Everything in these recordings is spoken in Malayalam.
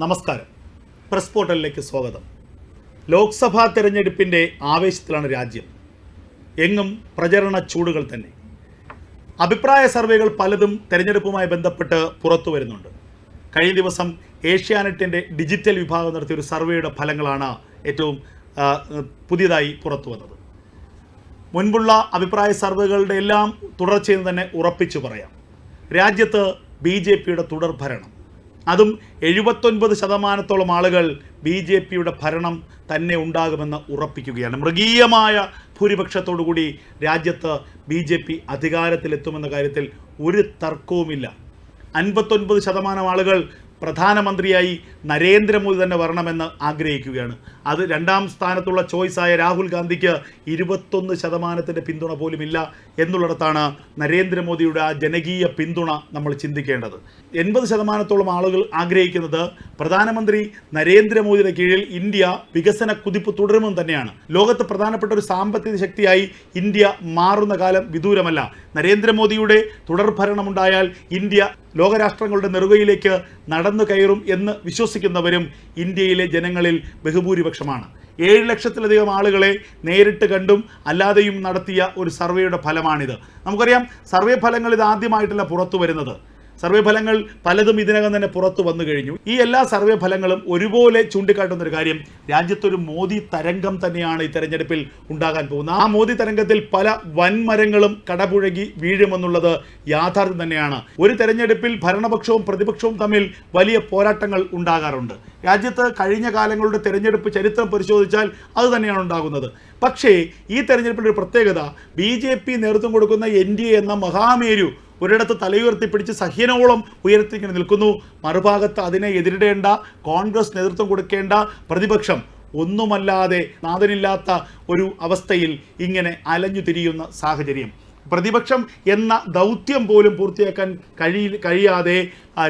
നമസ്കാരം. പ്രസ് പോർട്ടലിലേക്ക് സ്വാഗതം. ലോക്സഭാ തെരഞ്ഞെടുപ്പിന്റെ ആവേശത്തിലാണ് രാജ്യം. എങ്ങും പ്രചരണ ചൂടുകൾ തന്നെ. അഭിപ്രായ സർവേകൾ പലതും തെരഞ്ഞെടുപ്പുമായി ബന്ധപ്പെട്ട് പുറത്തു വരുന്നുണ്ട്. കഴിഞ്ഞ ദിവസം ഏഷ്യാനെറ്റിന്റെ ഡിജിറ്റൽ വിഭാഗം നടത്തിയ ഒരു സർവേയുടെ ഫലങ്ങളാണ് ഏറ്റവും പുതിയതായി പുറത്തു വന്നത്. മുൻപുള്ള അഭിപ്രായ സർവേകളുടെ എല്ലാം തുടർച്ചയെന്ന് തന്നെ ഉറപ്പിച്ചു പറയാം. രാജ്യത്ത് ബി ജെ പിയുടെ തുടർ ഭരണം. അതും എഴുപത്തൊൻപത് ശതമാനത്തോളം ആളുകൾ ബി ജെ പിയുടെ ഭരണം തന്നെ ഉണ്ടാകുമെന്ന് ഉറപ്പിക്കുകയാണ്. മൃഗീയമായ ഭൂരിപക്ഷത്തോടു കൂടി രാജ്യത്ത് ബി ജെ പി അധികാരത്തിലെത്തുമെന്ന കാര്യത്തിൽ ഒരു തർക്കവുമില്ല. അൻപത്തൊൻപത് ശതമാനം ആളുകൾ പ്രധാനമന്ത്രിയായി നരേന്ദ്രമോദി തന്നെ വരണമെന്ന് ആഗ്രഹിക്കുകയാണ്. അത് രണ്ടാം സ്ഥാനത്തുള്ള ചോയ്സായ രാഹുൽ ഗാന്ധിക്ക് ഇരുപത്തൊന്ന് ശതമാനത്തിന്റെ പിന്തുണ പോലും ഇല്ല എന്നുള്ളിടത്താണ് നരേന്ദ്രമോദിയുടെ ആ ജനകീയ പിന്തുണ നമ്മൾ ചിന്തിക്കേണ്ടത്. എൺപത് ശതമാനത്തോളം ആളുകൾ ആഗ്രഹിക്കുന്നത് പ്രധാനമന്ത്രി നരേന്ദ്രമോദിയുടെ കീഴിൽ ഇന്ത്യ വികസന കുതിപ്പ് തുടരുമെന്ന് തന്നെയാണ്. ലോകത്ത് പ്രധാനപ്പെട്ട ഒരു സാമ്പത്തിക ശക്തിയായി ഇന്ത്യ മാറുന്ന കാലം വിദൂരമല്ല. നരേന്ദ്രമോദിയുടെ തുടർഭരണമുണ്ടായാൽ ഇന്ത്യ ലോകരാഷ്ട്രങ്ങളുടെ നെറുകയിലേക്ക് നടന്നു കയറും എന്ന് വിശ്വസിക്കുന്നവരും ഇന്ത്യയിലെ ജനങ്ങളിൽ ബഹുഭൂരിപക്ഷമാണ്. ഏഴ് ലക്ഷത്തിലധികം ആളുകളെ നേരിട്ട് കണ്ടും അല്ലാതെയും നടത്തിയ ഒരു സർവേയുടെ ഫലമാണിത്. നമുക്കറിയാം സർവേ ഫലങ്ങൾ ഇത് ആദ്യമായിട്ടല്ല പുറത്തു വരുന്നത്. സർവേ ഫലങ്ങൾ പലതും ഇതിനകം തന്നെ പുറത്തു വന്നു കഴിഞ്ഞു. ഈ എല്ലാ സർവേ ഫലങ്ങളും ഒരുപോലെ ചൂണ്ടിക്കാട്ടുന്ന ഒരു കാര്യം രാജ്യത്തൊരു മോദി തരംഗം തന്നെയാണ് ഈ തെരഞ്ഞെടുപ്പിൽ ഉണ്ടാകാൻ പോകുന്നത്. ആ മോദി തരംഗത്തിൽ പല വൻമരങ്ങളും കടപുഴകി വീഴുമെന്നുള്ളത് യാഥാർത്ഥ്യം തന്നെയാണ്. ഒരു തെരഞ്ഞെടുപ്പിൽ ഭരണപക്ഷവും പ്രതിപക്ഷവും തമ്മിൽ വലിയ പോരാട്ടങ്ങൾ ഉണ്ടാകാറുണ്ട്. രാജ്യത്ത് കഴിഞ്ഞ കാലങ്ങളുടെ തെരഞ്ഞെടുപ്പ് ചരിത്രം പരിശോധിച്ചാൽ അത് തന്നെയാണ് ഉണ്ടാകുന്നത്. പക്ഷേ ഈ തെരഞ്ഞെടുപ്പിന്റെ ഒരു പ്രത്യേകത ബി നേതൃത്വം കൊടുക്കുന്ന എൻ എന്ന മഹാമേരു ഒരിടത്ത് തലയുയർത്തി പിടിച്ച് സഹ്യനോളം ഉയർത്തിങ്ങനെ നിൽക്കുന്നു. മറുഭാഗത്ത് അതിനെ എതിരിടേണ്ട കോൺഗ്രസ് നേതൃത്വം കൊടുക്കേണ്ട പ്രതിപക്ഷം ഒന്നുമല്ലാതെ നാഥനില്ലാത്ത ഒരു അവസ്ഥയിൽ ഇങ്ങനെ അലഞ്ഞു തിരിയുന്ന സാഹചര്യം. പ്രതിപക്ഷം എന്ന ദൗത്യം പോലും പൂർത്തിയാക്കാൻ കഴി കഴിയാതെ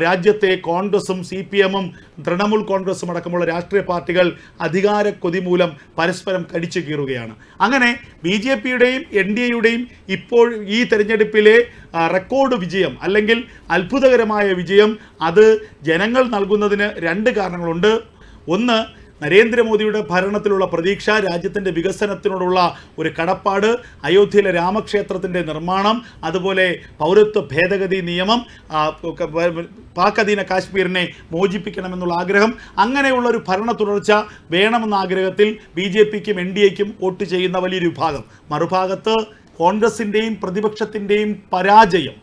രാജ്യത്തെ കോൺഗ്രസും സി പി എമ്മും തൃണമൂൽ കോൺഗ്രസും അടക്കമുള്ള രാഷ്ട്രീയ പാർട്ടികൾ അധികാര കൊതി മൂലം പരസ്പരം കടിച്ചു കീറുകയാണ്. അങ്ങനെ ബി ജെ പിയുടെയും എൻ ഡി എയുടെയും ഇപ്പോൾ ഈ തെരഞ്ഞെടുപ്പിലെ റെക്കോർഡ് വിജയം അല്ലെങ്കിൽ അത്ഭുതകരമായ വിജയം അത് ജനങ്ങൾ നൽകുന്നതിന് രണ്ട് കാരണങ്ങളുണ്ട്. ഒന്ന് നരേന്ദ്രമോദിയുടെ ഭരണത്തിലുള്ള പ്രതീക്ഷ രാജ്യത്തിന്റെ വികസനത്തിനോടുള്ള ഒരു കടപ്പാട് അയോധ്യയിലെ രാമക്ഷേത്രത്തിന്റെ നിർമ്മാണം അതുപോലെ പൗരത്വ ഭേദഗതി നിയമം പാക് അധീന കാശ്മീരിനെ മോചിപ്പിക്കണമെന്നുള്ള ആഗ്രഹം അങ്ങനെയുള്ള ഒരു ഭരണ തുടർച്ച വേണമെന്ന ആഗ്രഹത്തിൽ ബി ജെ പിക്കും എൻ ഡി എക്കും വോട്ട് ചെയ്യുന്ന വലിയൊരു വിഭാഗം. മറുഭാഗത്ത് കോൺഗ്രസിന്റെയും പ്രതിപക്ഷത്തിന്റെയും പരാജയം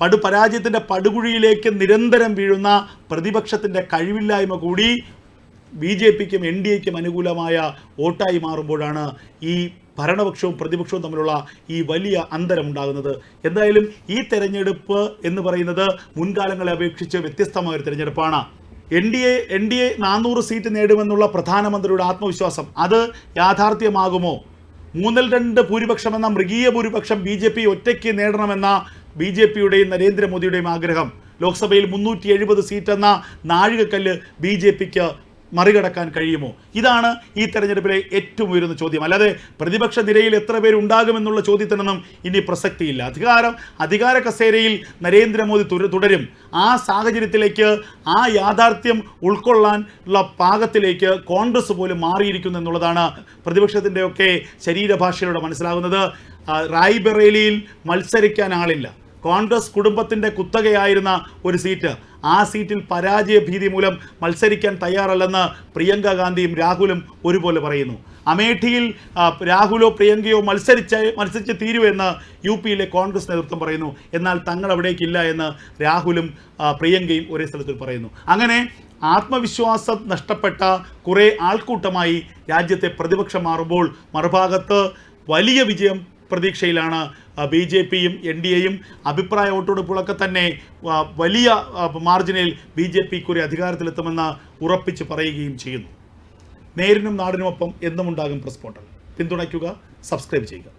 പടു പരാജയത്തിന്റെ പടുകുഴിയിലേക്ക് നിരന്തരം വീഴുന്ന പ്രതിപക്ഷത്തിന്റെ കഴിവില്ലായ്മ കൂടി ബി ജെ പിക്കും എൻ ഡി എക്കും അനുകൂലമായ വോട്ടായി മാറുമ്പോഴാണ് ഈ ഭരണപക്ഷവും പ്രതിപക്ഷവും തമ്മിലുള്ള ഈ വലിയ അന്തരമുണ്ടാകുന്നത് എന്തായാലും ഈ തെരഞ്ഞെടുപ്പ് എന്ന് പറയുന്നത് മുൻകാലങ്ങളെ അപേക്ഷിച്ച് വ്യത്യസ്തമായ ഒരു തെരഞ്ഞെടുപ്പാണ്. N D A N D A നാനൂറ് സീറ്റ് നേടുമെന്നുള്ള പ്രധാനമന്ത്രിയുടെ ആത്മവിശ്വാസം അത് യാഥാർത്ഥ്യമാകുമോ? മൂന്നിൽ രണ്ട് ഭൂരിപക്ഷം എന്ന മൃഗീയ ഭൂരിപക്ഷം ബി ജെ പി ഒറ്റയ്ക്ക് നേടണമെന്ന ബി ജെ പിയുടെയും നരേന്ദ്രമോദിയുടെയും ആഗ്രഹം. ലോക്സഭയിൽ മുന്നൂറ്റി എഴുപത് സീറ്റ് എന്ന നാഴികക്കല്ല് ബി ജെ പിക്ക് മറികടക്കാൻ കഴിയുമോ? ഇതാണ് ഈ തെരഞ്ഞെടുപ്പിലെ ഏറ്റവും ഉയരുന്ന ചോദ്യം. അല്ലാതെ പ്രതിപക്ഷ നിരയിൽ എത്ര പേര് ഉണ്ടാകുമെന്നുള്ള ചോദ്യത്തിനൊന്നും ഇനി പ്രസക്തിയില്ല. അധികാരം അധികാര കസേരയിൽ നരേന്ദ്രമോദി തുട- തുടരും. ആ സാഹചര്യത്തിലേക്ക് ആ യാഥാർത്ഥ്യം ഉൾക്കൊള്ളാൻ ഉള്ള പാകത്തിലേക്ക് കോൺഗ്രസ് പോലും മാറിയിരിക്കുന്നു എന്നുള്ളതാണ് പ്രതിപക്ഷത്തിന്റെയൊക്കെ ശരീരഭാഷയിലൂടെ മനസ്സിലാകുന്നത്. റായ്ബറേലിയിൽ മത്സരിക്കാൻ ആളില്ല. കോൺഗ്രസ് കുടുംബത്തിന്റെ കുത്തകയായിരുന്ന ഒരു സീറ്റ്. ആ സീറ്റിൽ പരാജയ ഭീതി മൂലം മത്സരിക്കാൻ തയ്യാറല്ലെന്ന് പ്രിയങ്ക ഗാന്ധിയും രാഹുലും ഒരുപോലെ പറയുന്നു. അമേഠിയിൽ രാഹുലോ പ്രിയങ്കയോ മത്സരിച്ച് മത്സരിച്ച് തീരുമെന്ന് യു പിയിലെ കോൺഗ്രസ് നേതൃത്വം പറയുന്നു. എന്നാൽ തങ്ങൾ അവിടേക്കില്ല എന്ന് രാഹുലും പ്രിയങ്കയും ഒരേ സ്ഥലത്തിൽ പറയുന്നു. അങ്ങനെ ആത്മവിശ്വാസം നഷ്ടപ്പെട്ട കുറേ ആൾക്കൂട്ടമായി രാജ്യത്തെ പ്രതിപക്ഷം മാറുമ്പോൾ മറുഭാഗത്ത് വലിയ വിജയം പ്രതീക്ഷയിലാണ് ബി ജെ പിയും എൻ ഡി എയും അഭിപ്രായ വോട്ടെടുപ്പുകളൊക്കെ തന്നെ വലിയ മാർജിനിൽ ബി ജെ പി കുറെ അധികാരത്തിലെത്തുമെന്ന് ഉറപ്പിച്ച് പറയുകയും ചെയ്യുന്നു. നേരിനും നാടിനുമൊപ്പം എന്നും ഉണ്ടാകും പ്രസ് പോർട്ടൽ പിന്തുണയ്ക്കുക സബ്സ്ക്രൈബ് ചെയ്യുക.